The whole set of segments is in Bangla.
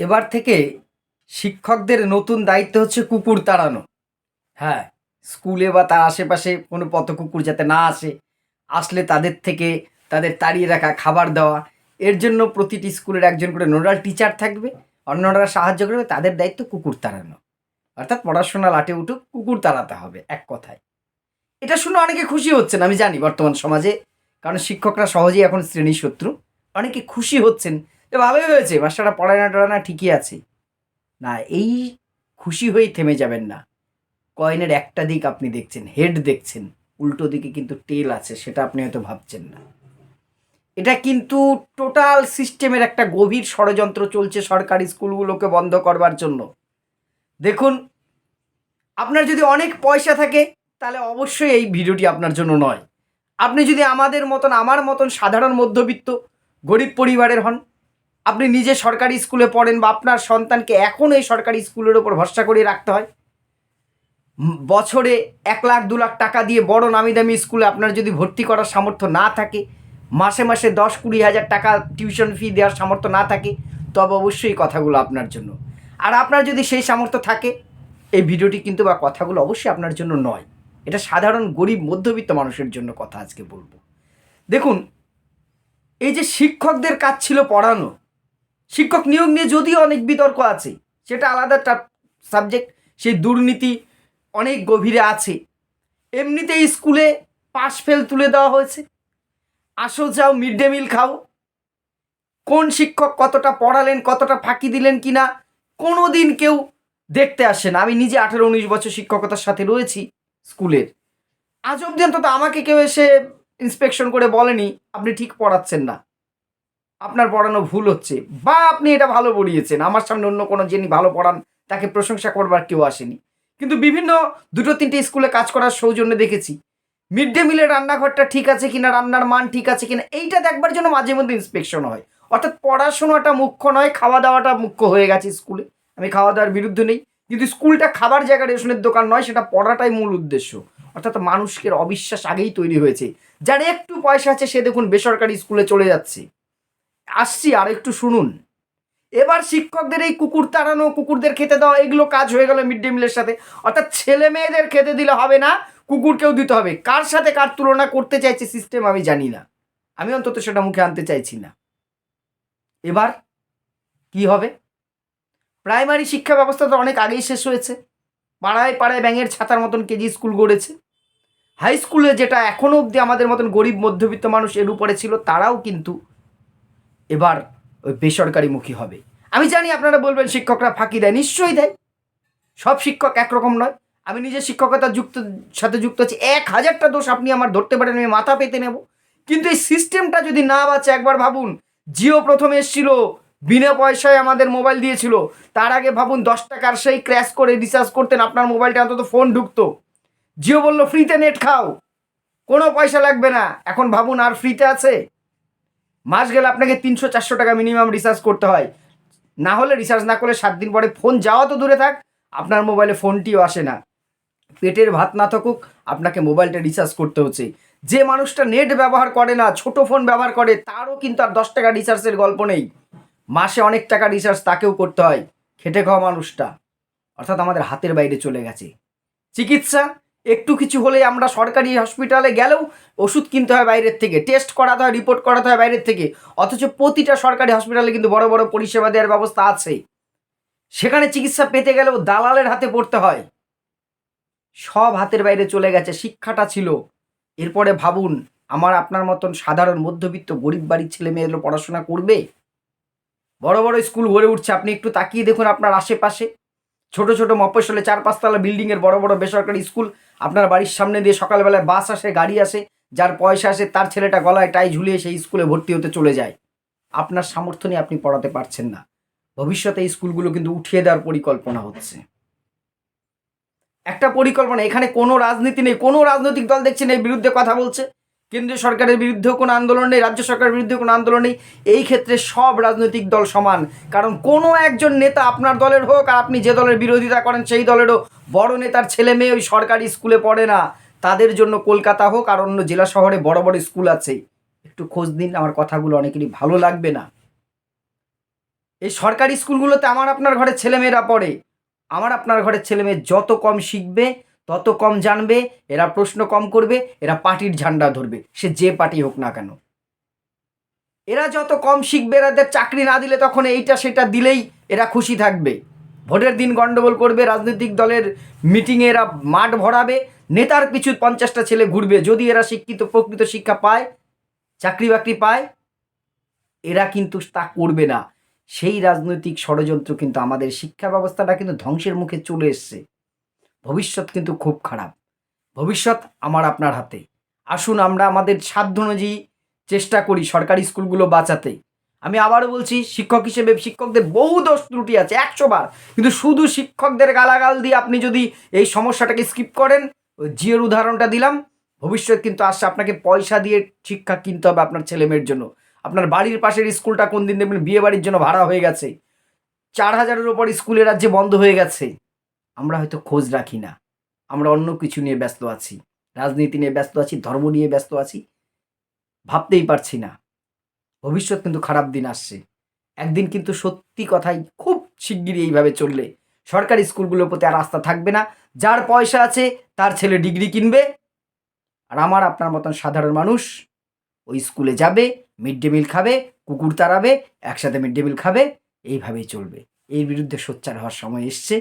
এবার থেকে শিক্ষকদের নতুন দায়িত্ব হচ্ছে কুকুর তাড়ানো। হ্যাঁ স্কুলে বা তার আশেপাশে কোনো পথ কুকুর যাতে না আসে, আসলে তাদের থেকে তাদের তাড়িয়ে রাখা, খাবার দেওয়া। এর জন্য প্রতিটি স্কুলের একজন করে নোডাল টিচার থাকবে। অন্যরা সাহায্য করবে, তাদের দায়িত্ব কুকুর তাড়ানো। অর্থাৎ পড়াশোনা লাটে উঠুক, কুকুর তাড়াতে হবে এক কথায়। এটা শুনে অনেকে খুশি হচ্ছেন, আমি জানি বর্তমান সমাজে। কারণ শিক্ষকরা সহজেই এখন শ্রেণি শত্রু। অনেকে খুশি হচ্ছেন যে ভালোই হয়েছে মাস্টাররা পড়ায় না টড়ায় না ঠিকই আছে। না, এই খুশি হয়েই থেমে যাবেন না। কয়েনের একটা দিক আপনি দেখছেন, হেড দেখছেন, উল্টো দিকে কিন্তু টেল আছে, সেটা আপনি হয়তো ভাবছেন না। এটা কিন্তু টোটাল সিস্টেমের একটা গভীর ষড়যন্ত্র চলছে সরকারি স্কুলগুলোকে বন্ধ করবার জন্য। দেখুন, আপনার যদি অনেক পয়সা থাকে, তাহলে অবশ্যই এই ভিডিওটি আপনার জন্য নয়। আপনি যদি আমাদের মতন, আমার মতন সাধারণ মধ্যবিত্ত, গরিব পরিবারের হন আপনি নিজে সরকারি স্কুলে পড়েন বা আপনার সন্তানকে এখন এই সরকারি স্কুলের ওপর ভরসা করে রাখতে হয়। বছরে এক লাখ, দু লাখ টাকা দিয়ে বড় নামি দামি স্কুলে আপনার যদি ভর্তি করার সামর্থ্য না থাকে, মাসে মাসে দশ কুড়ি হাজার টাকা টিউশন ফি দেওয়ার সামর্থ্য না থাকে, তবে অবশ্যই কথাগুলো আপনার জন্য। আর আপনার যদি সেই সামর্থ্য থাকে, এই ভিডিওটি কিন্তু বা কথাগুলো অবশ্যই আপনার জন্য নয়। এটা সাধারণ গরিব, মধ্যবিত্ত মানুষের জন্য কথা আজকে বলব। দেখুন, এই যে শিক্ষকদের কাজ ছিল পড়ানো শিক্ষক নিয়োগ নিয়ে যদিও অনেক বিতর্ক আছে, সেটা আলাদা সাবজেক্ট সেই দুর্নীতি অনেক গভীরে আছে। এমনিতেই স্কুলে পাশ ফেল তুলে দেওয়া হয়েছে। আসো যাও মিড ডে মিল খাও। কোন শিক্ষক কতটা পড়ালেন, কতটা ফাঁকি দিলেন কি না কোনো দিন কেউ দেখতে আসে না। আমি নিজে আঠেরো উনিশ বছর শিক্ষকতার সাথে রয়েছি স্কুলের। আজ অব্দি অন্তত আমাকে কেউ এসে ইন্সপেকশন করে বলেনি, আপনি ঠিক পড়াচ্ছেন না। আপনার পড়ানো ভুল হচ্ছে বা আপনি এটা ভালো পড়িয়েছেন, আমার সামনে অন্য কোনো যিনি ভালো পড়ান তাকে প্রশংসা করবার কেউ আসেনি। কিন্তু বিভিন্ন দুটো তিনটে স্কুলে কাজ করার সৌজন্যে দেখেছি, মিড ডে মিলের রান্নাঘরটা ঠিক আছে কিনা, রান্নার মান ঠিক আছে কিনা, এইটা দেখবার জন্য মাঝে মধ্যে ইন্সপেকশন হয়। অর্থাৎ পড়াশোনাটা মুখ্য নয় খাওয়া দাওয়াটা মুখ্য হয়ে গেছে স্কুলে। আমি খাওয়া দাওয়ার বিরুদ্ধে নেই, কিন্তু স্কুলটা খাবার জায়গা রেশনের দোকান নয়, সেটা পড়াটাই মূল উদ্দেশ্য। অর্থাৎ মানুষের অবিশ্বাস আগেই তৈরি হয়েছে। যার একটু পয়সা আছে সে দেখুন বেসরকারি স্কুলে চলে যাচ্ছে। আসছি, আর একটু শুনুন। এবার শিক্ষকদের এই কুকুর তাড়ানো, কুকুরদের খেতে দেওয়া, এগুলো কাজ হয়ে গেল মিড ডে মিলের সাথে। অর্থাৎ ছেলে মেয়েদের খেতে দিলে হবে না কুকুরকেও দিতে হবে। কার সাথে কার তুলনা করতে চাইছে সিস্টেম আমি জানি না। আমি অন্তত সেটা মুখে আনতে চাইছি না। এবার কি হবে? প্রাইমারি শিক্ষা ব্যবস্থা তো অনেক আগেই শেষ হয়েছে। পাড়ায় পাড়ায় ব্যাঙের ছাতার মতন কেজি স্কুল গড়েছে। হাই স্কুলে যেটা এখনও অবধি আমাদের মতন গরিব মধ্যবিত্ত মানুষ এর উপরে ছিল, তারাও কিন্তু এবার ওই বেসরকারিমুখী হবে। আমি জানি আপনারা বলবেন শিক্ষকরা ফাঁকি দেয়, নিশ্চয়ই দেয়। সব শিক্ষক একরকম নয়। আমি নিজে শিক্ষকতা যুক্ত, সাথে যুক্ত আছি। এক হাজারটা দোষ আপনি আমার ধরতে পারেন, আমি মাথা পেতে নেব। কিন্তু এই সিস্টেমটা যদি না বাঁচে, একবার ভাবুন, জিও প্রথমে এসেছিল, বিনা পয়সায় আমাদের মোবাইল দিয়েছিল। তার আগে ভাবুন, দশ টাকার সেই ক্র্যাশ করে রিচার্জ করতেন, আপনার মোবাইলটা অন্তত ফোন ঢুকতো। জিও বলল, ফ্রিতে নেট খাও। কোনো পয়সা লাগবে না। এখন ভাবুন, আর ফ্রিতে আছে? মাস গেলে আপনাকে তিনশো, চারশো টাকা মিনিমাম রিচার্জ করতে হয়। না হলে রিচার্জ না করলে সাত দিন পরে ফোন যাওয়া তো দূরে থাক, আপনার মোবাইলে ফোনটিও আসে না। পেটের ভাত না থাকুক, আপনাকে মোবাইলটা রিচার্জ করতে হচ্ছে। যে মানুষটা নেট ব্যবহার করে না, ছোট ফোন ব্যবহার করে, তারও কিন্তু আর দশ টাকা রিচার্জের গল্প নেই। মাসে অনেক টাকা রিচার্জ তাকেও করতে হয়, খেটে খাওয়া মানুষটা। অর্থাৎ আমাদের হাতের বাইরে চলে গেছে। চিকিৎসা একটু কিছু হলে আমরা সরকারি হসপিটালে গেলেও ওষুধ কিনতে হয় বাইরের থেকে টেস্ট করাতে হয় রিপোর্ট করাতে হয় বাইরের থেকে। অথচ প্রতিটা সরকারি হসপিটালে কিন্তু বড় বড় পরিষেবা দেওয়ার ব্যবস্থা আছে। সেখানে চিকিৎসা পেতে গেলেও দালালের হাতে পড়তে হয়। সব হাতের বাইরে চলে গেছে, শিক্ষাটা ছিল। এরপরে ভাবুন, আমার আপনার মতন সাধারণ মধ্যবিত্ত গরিব বাড়ির ছেলে মেয়েগুলো পড়াশোনা করবে? বড় বড় স্কুল গড়ে উঠছে, আপনি একটু তাকিয়ে দেখুন আপনার আশেপাশে। ছোট ছোট মফস্বলে চার পাঁচতলা বিল্ডিংয়ের বড় বড় বেসরকারি স্কুল আপনার বাড়ির সামনে দিয়ে সকালবেলায় বাস আসে, গাড়ি আসে, যার পয়সা আসে, তার ছেলেটা গলায় টাই ঝুলিয়ে সেই স্কুলে ভর্তি হতে চলে যায়। আপনার সামর্থ্য নিয়ে আপনি পড়াতে পারছেন না। ভবিষ্যতে এই স্কুলগুলো কিন্তু উঠিয়ে দেওয়ার পরিকল্পনা হচ্ছে। একটা পরিকল্পনা, এখানে কোনো রাজনীতি নেই, কোনো রাজনৈতিক দল দেখছেন এর বিরুদ্ধে কথা বলছে। কেন্দ্রীয় সরকারের বিরুদ্ধেও কোনো আন্দোলন নেই, রাজ্য সরকারের বিরুদ্ধে কোনো আন্দোলন নেই। এই ক্ষেত্রে সব রাজনৈতিক দল সমান। কারণ কোনো একজন নেতা আপনার দলের হোক আর আপনি যে দলের বিরোধিতা করেন সেই দলেরও বড় নেতার ছেলে মেয়ে ওই সরকারি স্কুলে পড়ে না। তাদের জন্য কলকাতা হোক আর অন্য জেলা শহরে বড় বড় স্কুল আছে। একটু খোঁজ দিন আমার কথাগুলো অনেকেরই ভালো লাগবে না। এই সরকারি স্কুলগুলোতে আমার আপনার ঘরের ছেলেমেয়েরা পড়ে। আমার আপনার ঘরের ছেলেমেয়ে যত কম শিখবে তত কম জানবে, এরা প্রশ্ন কম করবে, এরা পার্টির ঝান্ডা ধরবে, সে যে পার্টি হোক না কেন। এরা যত কম শিখবে, এরাদের চাকরি না দিলে তখন এইটা সেটা দিলেই এরা খুশি থাকবে। ভোটের দিন গণ্ডগোল করবে, রাজনৈতিক দলের মিটিংয়ে এরা মাঠ ভরাবে, নেতার পিছু পঞ্চাশটা ছেলে ঘুরবে, যদি এরা শিক্ষিত, প্রকৃত শিক্ষা পায়, চাকরি বাকরি পায়, এরা কিন্তু তা করবে না। সেই রাজনৈতিক ষড়যন্ত্র কিন্তু আমাদের শিক্ষা ব্যবস্থাটা কিন্তু ধ্বংসের মুখে চলে এসছে। ভবিষ্যৎ কিন্তু খুব খারাপ। ভবিষ্যৎ আমার আপনার হাতে। আসুন আমরা আমাদের সাধ্য অনুযায়ী চেষ্টা করি সরকারি স্কুলগুলো বাঁচাতে। আমি আবারও বলছি, শিক্ষক হিসেবে শিক্ষকদের বহু দোষ ত্রুটি আছে, একশো বার। কিন্তু শুধু শিক্ষকদের গালাগাল দিয়ে আপনি যদি এই সমস্যাটাকে স্কিপ করেন, ওই জিওর উদাহরণটা দিলাম, ভবিষ্যৎ কিন্তু আসছে। আপনাকে পয়সা দিয়ে শিক্ষা কিনতে হবে আপনার ছেলে মেয়ের জন্য। আপনার বাড়ির পাশের স্কুলটা কোন দিন দেখবেন বিয়ে বাড়ির জন্য ভাড়া হয়ে গেছে। চার হাজারের ওপর স্কুলের রাজ্যে বন্ধ হয়ে গেছে। আমরা হয়তো খোঁজ রাখি না। আমরা অন্য কিছু নিয়ে ব্যস্ত আছি, রাজনীতি নিয়ে ব্যস্ত আছি, ধর্ম নিয়ে ব্যস্ত আছি, ভাবতেই পারছি না। ভবিষ্যৎ কিন্তু খারাপ দিন আসছে। একদিন কিন্তু সত্যি কথাই খুব শিগগিরই এইভাবে চললে। সরকারি স্কুলগুলোর প্রতি আর আস্থা থাকবে না। যার পয়সা আছে, তার ছেলে ডিগ্রি কিনবে। আর আমার, আপনার মতন সাধারণ মানুষ ওই স্কুলে যাবে, মিড ডে মিল খাবে, কুকুর তাড়াবে, একসাথে মিড ডে মিল খাবে, এইভাবেই চলবে। এর বিরুদ্ধে সোচ্চার হওয়ার সময় এসছে।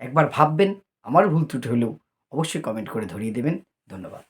একবার ভাববেন আমার ভুল ত্রুটি হলেও অবশ্যই কমেন্ট করে ধরিয়ে দেবেন। ধন্যবাদ।